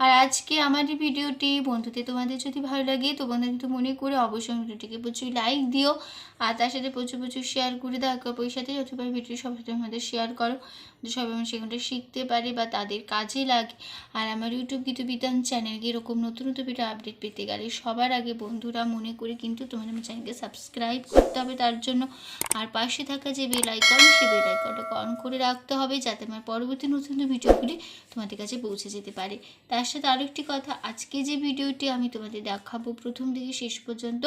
আর আজকে আমার এই ভিডিওটি বন্ধুতে তোমাদের যদি ভালো লাগে, তো বন্ধু কিন্তু মনে করে অবশ্যই ভিডিওটিকে প্রচুর লাইক দিও। আর তার সাথে প্রচুর প্রচুর শেয়ার করে দাও একে অপরের সাথে যতবার ভিডিও সবার সাথে আমাদের শেয়ার করো। সবাই আমার সেখানটা শিখতে পারে বা তাদের কাজে লাগে। আর আমার ইউটিউব গীত গীতবিতান চ্যানেলকে এরকম নতুন নতুন ভিডিও আপডেট পেতে গেলে সবার আগে বন্ধুরা মনে করে কিন্তু তোমাদের আমার চ্যানেলকে সাবস্ক্রাইব করতে হবে তার জন্য। আর পাশে থাকা যে বেল আইকন সেই বেল আইকনটাকে অন করে রাখতে হবে, যাতে আমার পরবর্তী নতুন নতুন ভিডিওগুলি তোমাদের কাছে পৌঁছে যেতে পারে। তার সাথে আরেকটি কথা, আজকে যে ভিডিওটি আমি তোমাদের দেখাবো, প্রথম থেকে শেষ পর্যন্ত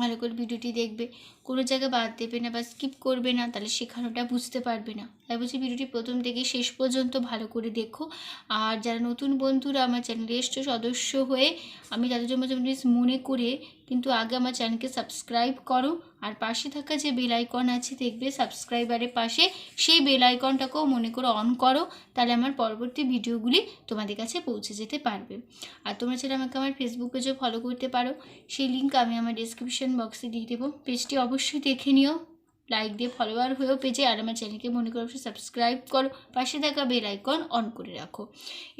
ভালো করে ভিডিওটি দেখবে। কোনো জায়গায় বাদ দেবে না বা স্কিপ করবে না, তাহলে শেখানোটা বুঝতে পারবে না। তাই বলছি ভিডিওটি প্রথম থেকে শেষ পর্যন্ত ভালো করে দেখো। আর যারা নতুন বন্ধুরা আমার চ্যানেলে এসছো, সদস্য হয়ে আমি তাদের জন্য মনে করে কিন্তু আগে আমার চ্যানেলকে সাবস্ক্রাইব করো আর পাশে থাকা যে বেল আইকন আছে দেখবে সাবস্ক্রাইবারের পাশে, সেই বেল আইকনটাকেও মনে করে অন করো, তাহলে আমার পরবর্তী ভিডিওগুলি তোমাদের কাছে পৌঁছে যেতে পারবে। আর তোমরা চাইলে আমাকে আমার ফেসবুক পেজেও ফলো করতে পারো, সেই লিঙ্ক আমি আমার ডিসক্রিপশন বক্সে দিয়ে দেবো। পেজটি অবশ্যই দেখে নিও। লাইক দিয়ে ফলোয়ার হয়েও পেজে আর আমার চ্যানেলকে মনে করো সাবস্ক্রাইব করো, পাশে থাকা বেল আইকন অন করে রাখো।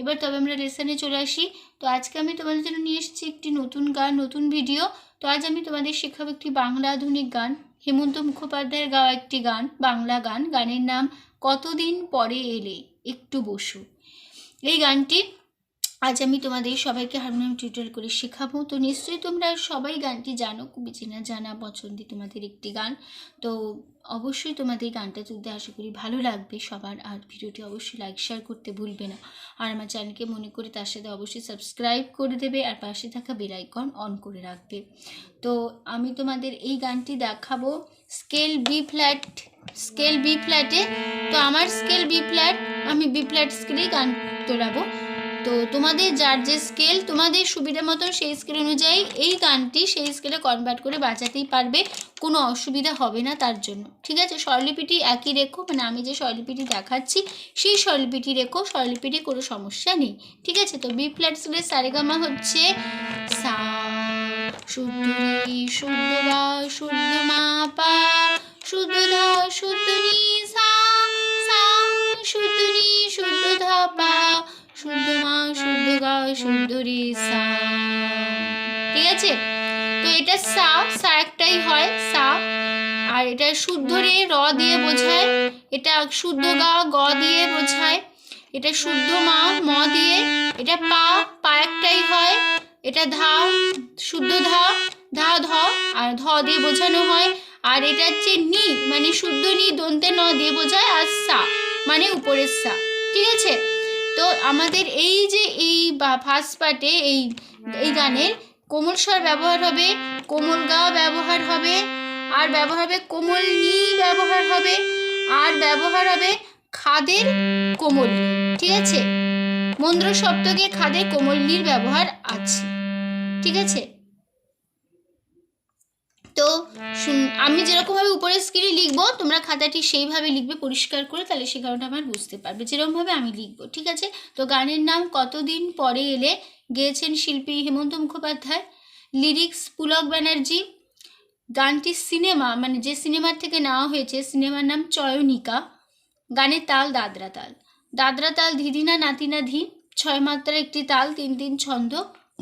এবার তবে আমরা লেসনে চলে আসি। তো আজকে আমি তোমাদের জন্য নিয়ে এসেছি একটি নতুন গান, নতুন ভিডিও তো আজ আমি তোমাদের শেখাবো একটি বাংলা আধুনিক গান। হেমন্ত মুখোপাধ্যায়ের গাওয়া একটি গান, বাংলা গান। গানের নাম কতদিন পরে এলে? একটু বসু। এই গানটি আজ আমি তোমাদের সবাইকে হারমোনিয়াম টিউটোরিয়াল করে শেখাবো। তো নিশ্চয়ই তোমরা সবাই গানটি জানো খুবই চেনা জানা পছন্দি তোমাদের একটি গান। তো অবশ্যই তোমাদের গানটা তুলতে আশা করি ভালো লাগবে। সবার আর ভিডিওটি অবশ্যই লাইক শেয়ার করতে ভুলবে না। আর আমার চ্যানেলকে মনে করে তার সাথে অবশ্যই সাবস্ক্রাইব করে দেবে আর পাশে থাকা বেল আইকন অন করে রাখবে। তো আমি তোমাদের এই গানটি দেখাবো scale B flat scale B ফ্ল্যাটে তো আমার স্কেল বি ফ্ল্যাট আমি বি ফ্ল্যাট স্কেলেই গান তোলাবো। তো তোমাদের যার যে স্কেল তোমাদের সুবিধা মতন সেই স্কেল অনুযায়ী এই গানটি সেই স্কেলে কনভার্ট করে বাজাতেই পারবে। কোনো অসুবিধা হবে না তার জন্য। ঠিক আছে? স্বরলিপিটি একই রেখো। মানে আমি যে স্বরলিপিটি দেখাচ্ছি, সেই স্বরলিপিটি রেখো। স্বরলিপিটি কোনো সমস্যা নেই। ঠিক আছে? তো বি ফ্ল্যাট স্কেলের সারেগামা হচ্ছে সা, শুদ্ধ শুদ্ধ মা, পা, শুদ্ধ ধা শুদ্ধ ধা, পা শুদ্ধ মা, শুদ্ধ গা শুদ্ধ সা। ঠিক আছে? তো এটা সা সা একটাই হয়, সা। আর এটা শুদ্ধ রে র দিয়ে বোঝায়, এটা শুদ্ধ গা, গ দিয়ে বোঝায়, এটা শুদ্ধ মা, ম দিয়ে, এটা পা পা একটাই হয়, এটা ধা, শুদ্ধ ধা ধা ধ, আর ধ দিয়ে বোঝানো হয়, আর এটা হচ্ছে নি মানে শুদ্ধ নি, দন্তে ন দিয়ে বোঝায়, আর সা মানে উপরের সা। ঠিক আছে? তো আমাদের এই যে এই ফার্স্ট পার্টে এই এই গানের কোমল স্বর ব্যবহার হবে, কোমল গা ব্যবহার হবে, আর ব্যবহার হবে কোমল নি ব্যবহার হবে, আর ব্যবহার হবে খাদের কোমল ঠিক আছে? মন্দ্র সপ্তকে খাদের কোমল নির ব্যবহার আছে, ঠিক আছে? তো আমি যেরকমভাবে উপরের স্ক্রিনে লিখব, তোমরা খাতাটি সেইভাবে লিখবে, পরিষ্কার করে, তাহলে সে কারণে আমার বুঝতে পারবে। যেরকমভাবে আমি লিখব, ঠিক আছে? তো গানের নাম কতদিন পরে এলে? গেয়েছেন শিল্পী হেমন্ত মুখোপাধ্যায় লিরিক্স পুলক ব্যানার্জি, গানটি সিনেমা মানে যে সিনেমার থেকে নেওয়া হয়েছে সিনেমার নাম চয়নিকা, গানের তাল দাদরা তাল। দাদরা তাল ধিধিনা নাতিনা ধি, ছয় মাত্রার একটি তাল, তিন তিন ছন্দ।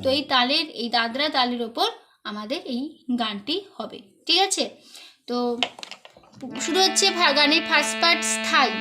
তো এই তালের, এই দাদরা তালের ওপর আমাদের এই গানটি হবে। ঠিক আছে? তো শুরু হচ্ছে গানের ফার্স্ট পার্ট স্থায়ী।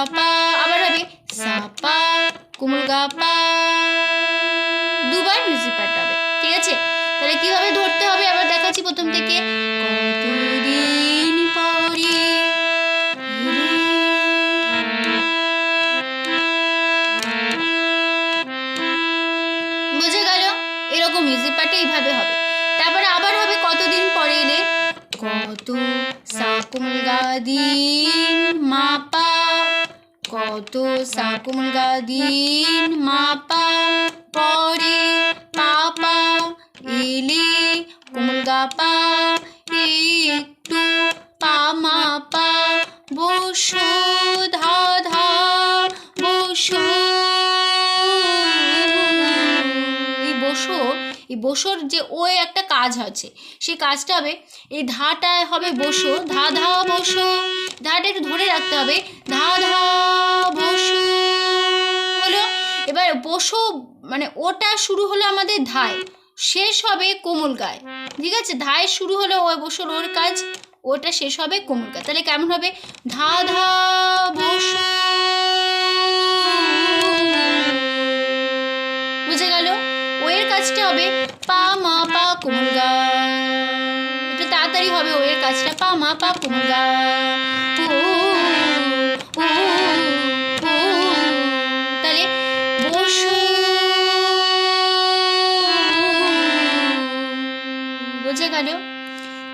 আবার হবে সা পা কোমল গা পা দুবার মিউজিক হবে, ঠিক আছে? তাহলে কীভাবে ধরতে হবে? আবার দেখাচ্ছি প্রথম থেকে। কত সাকুমল দিন মাপা পরে পাপা এলে কুমগা গাপা একটু পা পা বসো এই বসোর যে ও একটা কাজ আছে, সেই কাজটা হবে, এই ধাটা হবে বসো, ধা ধা বসো, ধাটা একটু ধরে রাখতে হবে, ধা ধা বসো হলো, এবার বসো মানে ওটা শুরু হলো আমাদের ধায়, শেষ হবে কোমল গায়, ঠিক আছে? ধায় শুরু হলো ওই বসোর ওর কাজ, ওটা শেষ হবে কোমল গায়, তাহলে কেমন হবে? ধা ধা বসো কাজটা হবে পা, মা, পা কোমল একটু তাড়াতাড়ি হবে ওয়ের কাজটা পা, মা, পা কোমল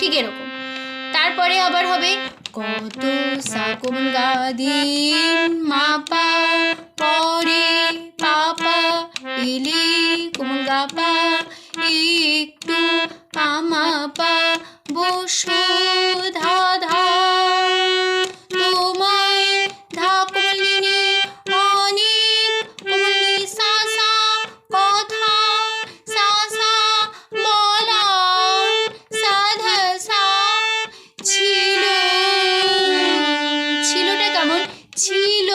ঠিক এরকম। তারপরে আবার হবে কত মাপা পরে পাপা ইলি কুমুল গাপা একটু পামা পা, বসো ধা ধা তোমায় ধা কুমলিনী অনেক ছিল। ছিলটা কেমন? ছিল,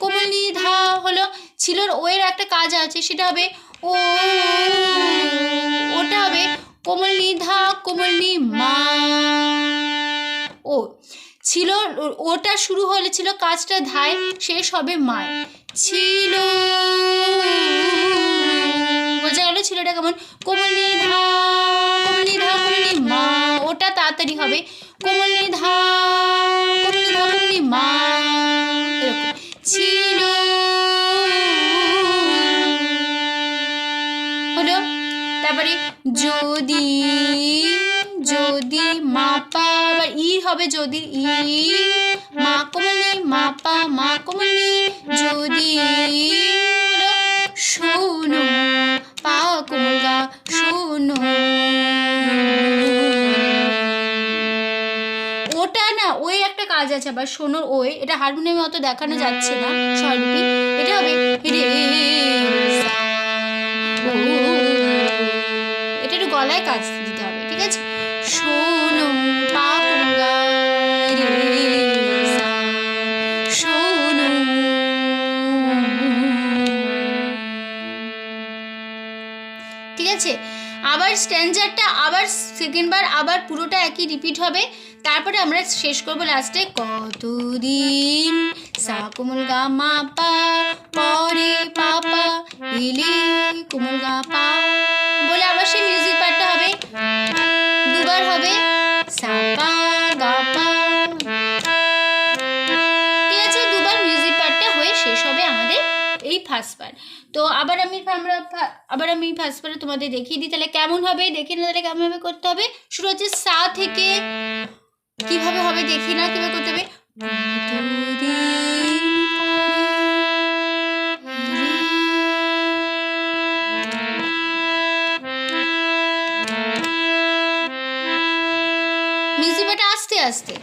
কোমলি ধা হলো। ছিলর ওয়ের একটা কাজ আছে, সেটা হবে ও ওটা হবে কোমল ধা কোমল মা। ও, ছিল, ওটা শুরু হলে ছিল কাজটা ধায়, শেষ হবে মায়। ছিল। বোঝা গেল ছিলটা কেমন? কোমলি ধা কোমলি ধা কোমলি মা। ওটা তাড়াতাড়ি হবে। কোমলি ধা কোমলি ধা কোমলি মা। ছিল। তারপরে যদি যদি মাপা আবার ই হবে যদি ই। মা কোমলি মাপা মা কোমলি, যদি শোনো, পা কোমলগা শোনো। ওটা না, ওই একটা কাজ আছে আবার শোনোর ওই, এটা হারমোনিয়ামে অত দেখানো যাচ্ছে না স্বরলিপি এটা হবে রে গলায় কাজ দিতে হবে, ঠিক আছে? শোনো ঠিক আছে? আবার স্ট্যান্ডারটা আবার সেকেন্ড বার আবার পুরোটা একই রিপিট হবে, তারপরে আমরা শেষ করব লাস্টে। কতদিন সা কোমল গা মা পা, পরে পাপা ইলি কোমল গা পা, বলে আবার সেই মিউজিক পার্টটা তো আবার আমি আমরা আবার আমি ফার্স্ট পার্টে তোমাদের দেখিয়ে দিই, তাহলে কেমন হবে? দেখে না তাহলে কেমন ভাবে করতে হবে? শুরু হচ্ছে সা থেকে। কীভাবে হবে দেখি না, কীভাবে করতে হবে? কতদিন মিউজিক আস্তে আস্তে।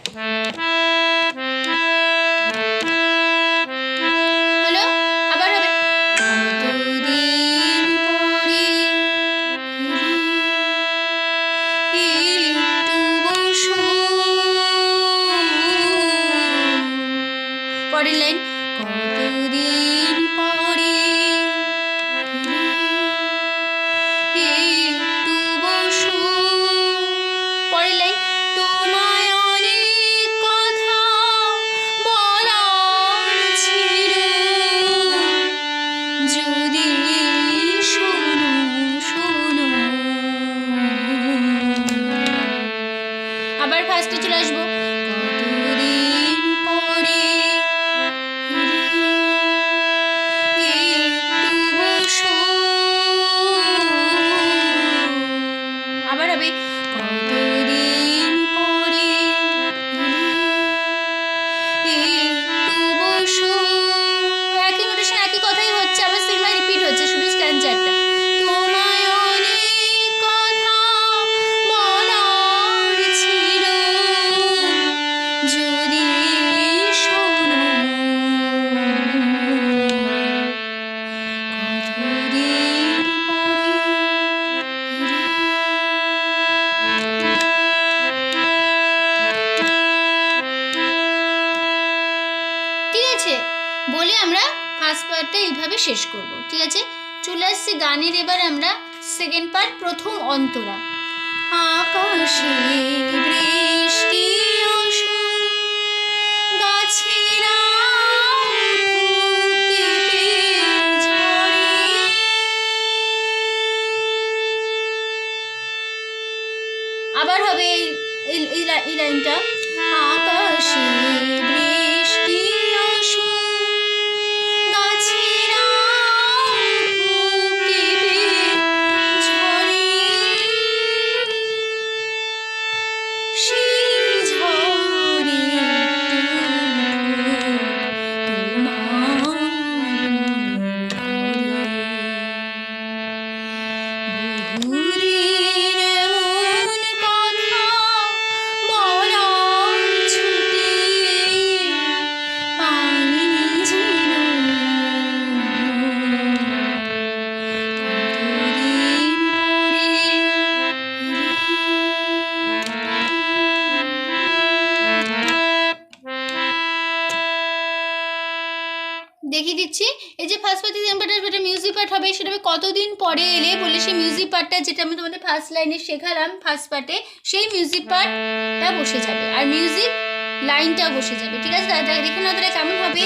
গাইলেন তার প্রথম অন্তরা। আকাশে বৃষ্টি আবার হবে এই এই লাইনটা। সেটা আমি কতদিন পরে এলে বলে সেই মিউজিক পার্টটা যেটা আমি তোমাদের ফার্স্ট লাইনে শেখালাম ফার্স্ট পার্টে সেই মিউজিক পার্টটা বসে যাবে। আর মিউজিক লাইনটা বসে যাবে। ঠিক আছে দাদা দেখে না তাহলে কেমন হবে।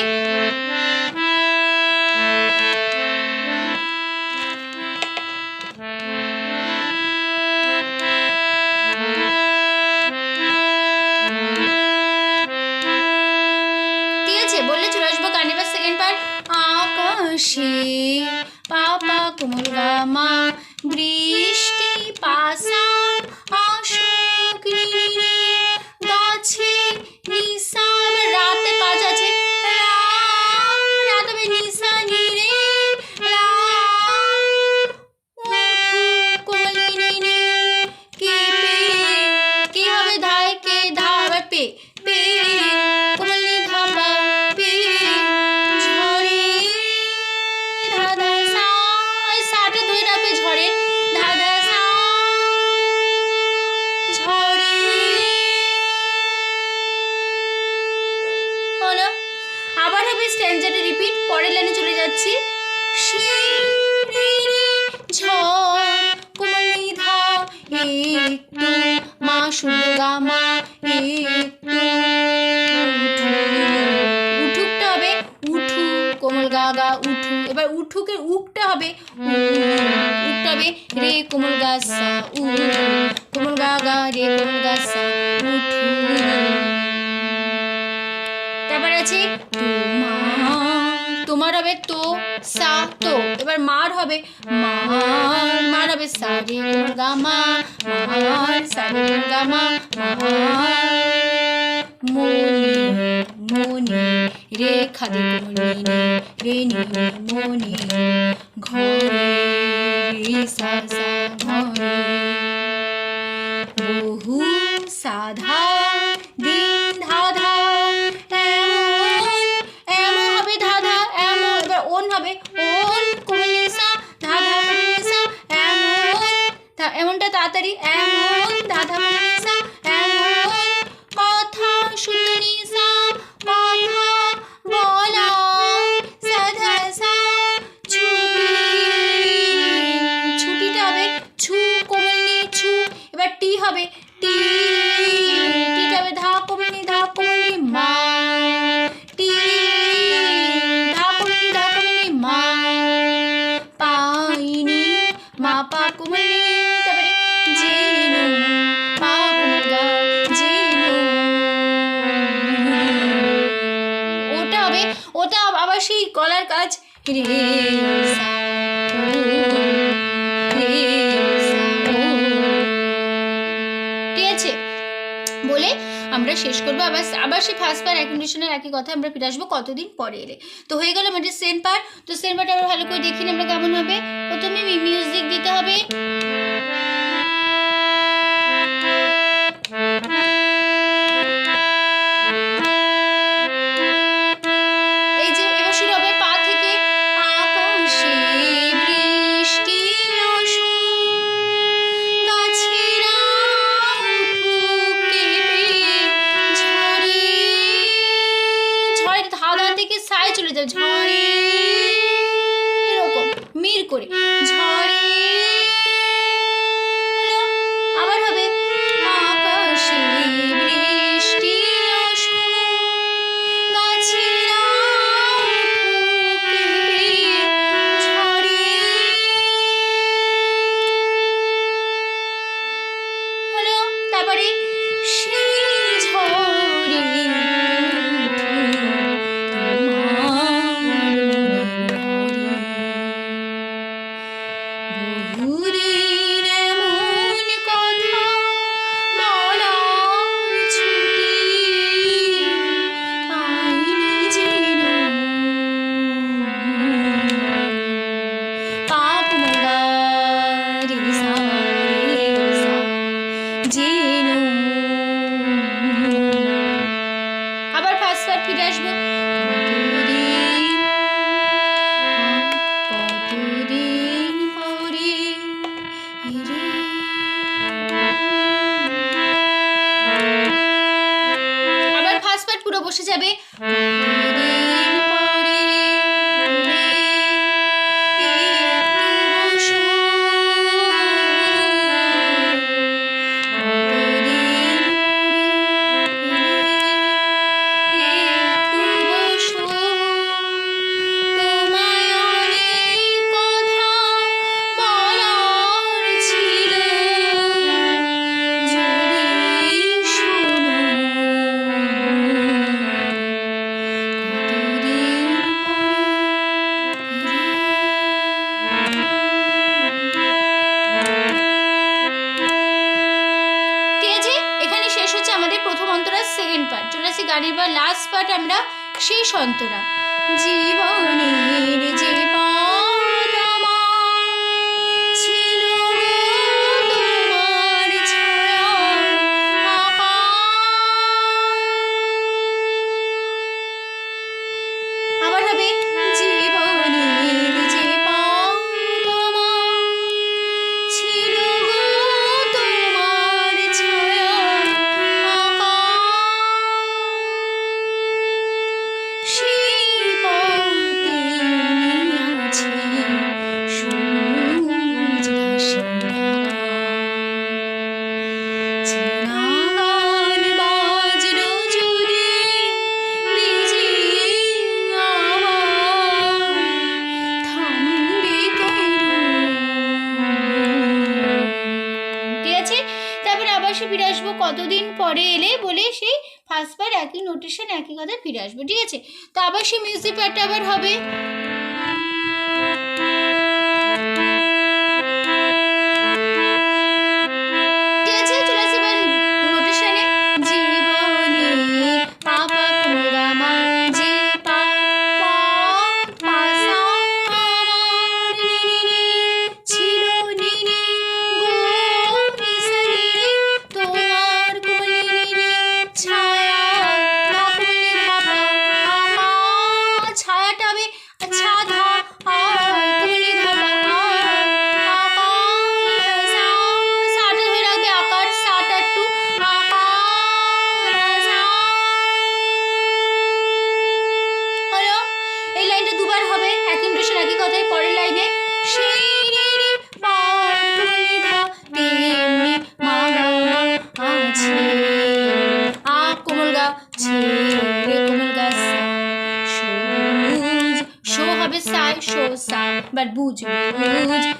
পাপা কুমুর মা বৃষ্টি পাশা সাধা দিন ধাধা, এমন এমন হবে ধাধা, এমন, এবার ওন হবে ওন কুমিলিসা ধাধা কুমিলিসা এমন এমনটা তাড়াতাড়ি, এমন আবার সেই কাজ ঠিক আছে, বলে আমরা শেষ করব। আবার আবার সেই ফার্স্ট পার অ্যাকন্ডিশনের একই কথা আমরা ফিরে আসব কতদিন পরে এলে। তো হয়ে গেল আমাদের সেন পার তো সেন পারটা আমরা ভালো করে দেখি আমরা কেমন হবে? প্রথমে মিউজিক দিতে হবে। করে যাবে ঝড়ে। এরকম মির করে। আসব ঠিক আছে? তো আবার সেই মিউজিক পার্টটা আবার બટ બૂજ બૂજ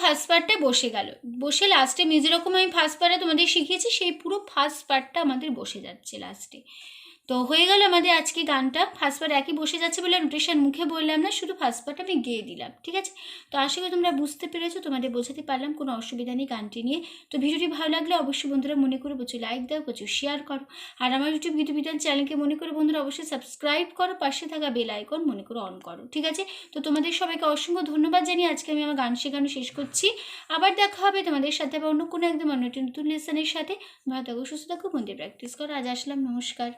ফার্স্ট পার্টটা বসে গেল। বসে লাস্টে আমি যেরকম আমি ফার্স্ট পার্টে তোমাদের শিখিয়েছি, সেই পুরো ফার্স্ট পার্টটা আমাদের বসে যাচ্ছে লাস্টে তো হয়ে গেল আমাদের আজকে গানটা। ফার্স্ট পার্ট একই বসে যাচ্ছে বলে নোটেশন মুখে বললাম না, শুধু ফার্স্ট পার্ট আমি গেয়ে দিলাম, ঠিক আছে? তো আশা করি তোমরা বুঝতে পেরেছ, তোমাদের বোঝাতে পারলাম কোনো অসুবিধা নেই গানটি নিয়ে। তো ভিডিওটি ভালো লাগলে অবশ্যই বন্ধুরা মনে করে প্রচুর লাইক দাও, প্রচুর শেয়ার করো। আর আমার ইউটিউব বিতান চ্যানেলকে মনে করে বন্ধুরা অবশ্যই সাবস্ক্রাইব করো, পাশে থাকা বেল আইকন মনে করে অন করো, ঠিক আছে? তো তোমাদের সবাইকে অসংখ্য ধন্যবাদ জানিয়ে আজকে আমি আমার গান শেখানো শেষ করছি। আবার দেখা হবে তোমাদের সাথে বা অন্য কোনো একদম অন্য নতুন লেসনের সাথে। ভালো থাকো, সুস্থ থাকো মন্দির প্র্যাকটিস করো। আজ আসলাম, নমস্কার।